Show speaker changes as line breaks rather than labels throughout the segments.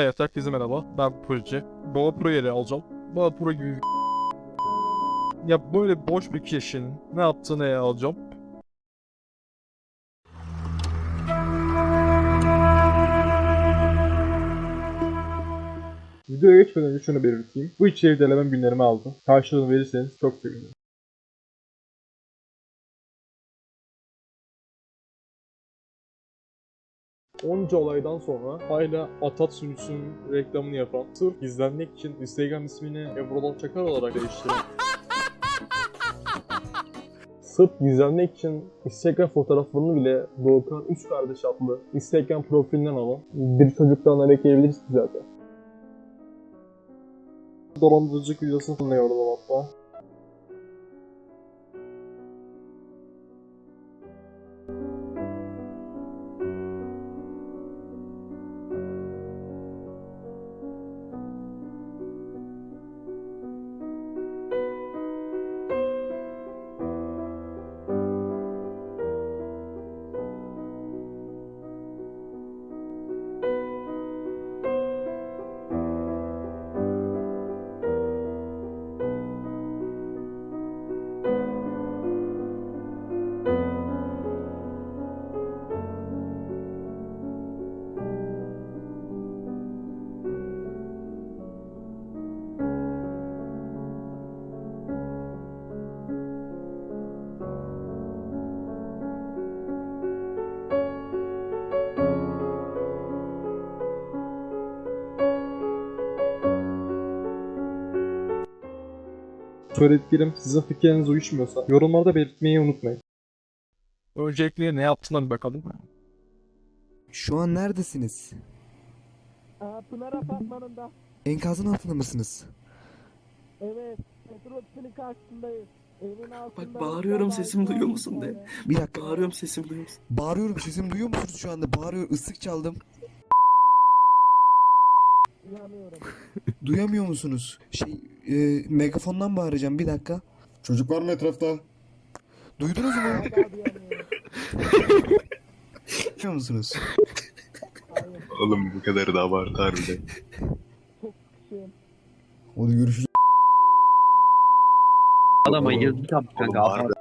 Evet herkese merhaba. Ben Proje. Baba Pro yeri alacağım. Baba Pro gibi ya böyle boş bir kişinin ne yaptığını ele alacağım.
Videoya geçmeden önce şunu belirteyim. Bu içeriği denemem günlerimi aldı. Karşılığını verirseniz çok sevinirim. Onca olaydan sonra hala Atat sunucusunun reklamını yapan, sırf gizlenmek için Instagram ismini Emrullah Çakar olarak değiştiren Sırf gizlenmek için Instagram fotoğraflarını bile Doğukan 3 kardeş adlı Instagram profilinden alan bir çocuktan bekleyebiliriz zaten. Dolandırıcılık videosunu kullanıyordum hatta. Söylediklerim sizin fikrinize uyuşmuyorsa yorumlarda belirtmeyi unutmayın.
Öncelikle ne yaptığına bir bakalım.
Şu an neredesiniz?
Aa, Pınar Apartmanı'nda.
Enkazın altında mısınız?
Evet. Metrobüsünün karşısındayız. Evin altında.
Bak bağırıyorum, sesimi duyuyor musun de.
Bir dakika.
Bağırıyorum sesimi duyuyor musun?
Bağırıyorum sesimi duyuyor musunuz şu anda? Bağırıyorum ıslık çaldım. Duyamıyor musunuz? Şey e, megafondan bağıracağım bir dakika.
Çocuk var mı etrafta?
Duydunuz mu? Duyuyor musunuz?
Oğlum bu kadar da abartı harbiden.
Hadi görüşürüz.
Adama
Oğlum,
yazık
Oğlum
kanka.
harbi.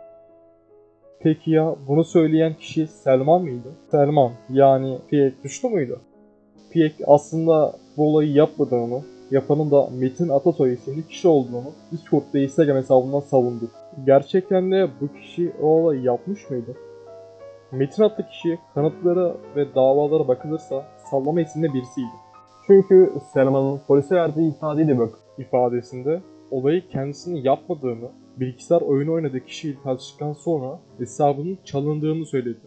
Peki ya bunu söyleyen kişi Selman mıydı? Selman yani Piyek suçlu muydu? Piyek aslında bu olayı yapmadığını, yapanın da Metin Atatoy isimli kişi olduğunu Discord'da Instagram hesabından savundu. Gerçekten de bu kişi o olayı yapmış mıydı? Metin adlı kişi kanıtlara ve davalara bakılırsa sallama isimli birisiydi. Çünkü Selman'ın polise verdiği ifadeyle bak ifadesinde olayı kendisinin yapmadığını, bilgisayar oyunu oynadığı kişiyle tartıştıktan sonra hesabının çalındığını söyledi.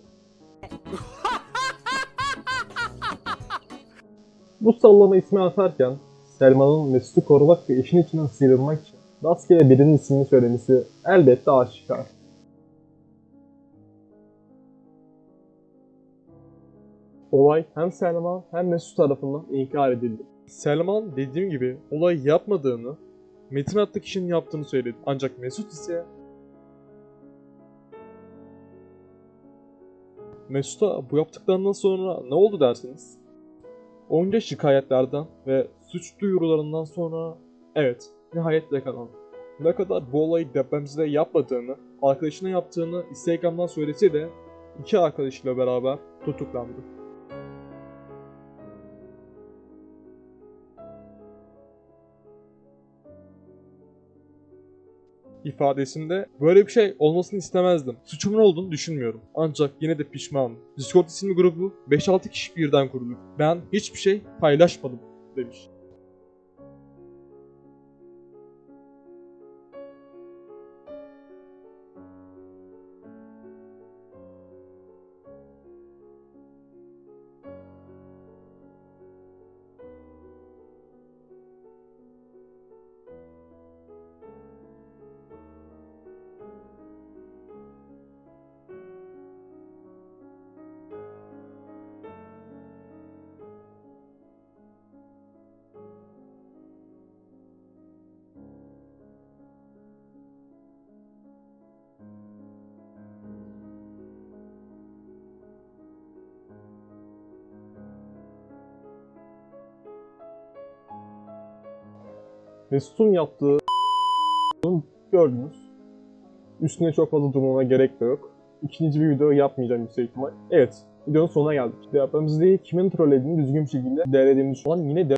Bu sallama ismi atarken Selman'ın Mesut'u korumak ve işin içinden sıyrılmak için rastgele birinin ismini söylemesi elbette aşikar. Olay hem Selman hem Mesut tarafından inkar edildi. Selman dediğim gibi olayı yapmadığını, Metin adlı kişinin yaptığını söyledi. Ancak Mesut ise Mesut'a bu yaptıklarından sonra ne oldu dersiniz? Onca şikayetlerden ve suç duyurularından sonra evet nihayet yakalandı. Ne kadar bu olayı depremzede yapmadığını, arkadaşına yaptığını Instagram'dan söylese de iki arkadaşıyla beraber tutuklandı. ifadesinde böyle bir şey olmasını istemezdim. Suçumun olduğunu düşünmüyorum. Ancak yine de pişmanım. Discord isimli grubu 5-6 kişi birden kurduk. Ben hiçbir şey paylaşmadım demiş. Mesut'un yaptığı gördünüz. Üstüne çok fazla durmama gerek de yok. İkinci bir video yapmayacağım yüksek ihtimal. Evet, videonun sonuna geldik. Depremizde kimin trollediğini düzgün bir şekilde değerlediğimizi düşünüyorum. Yine de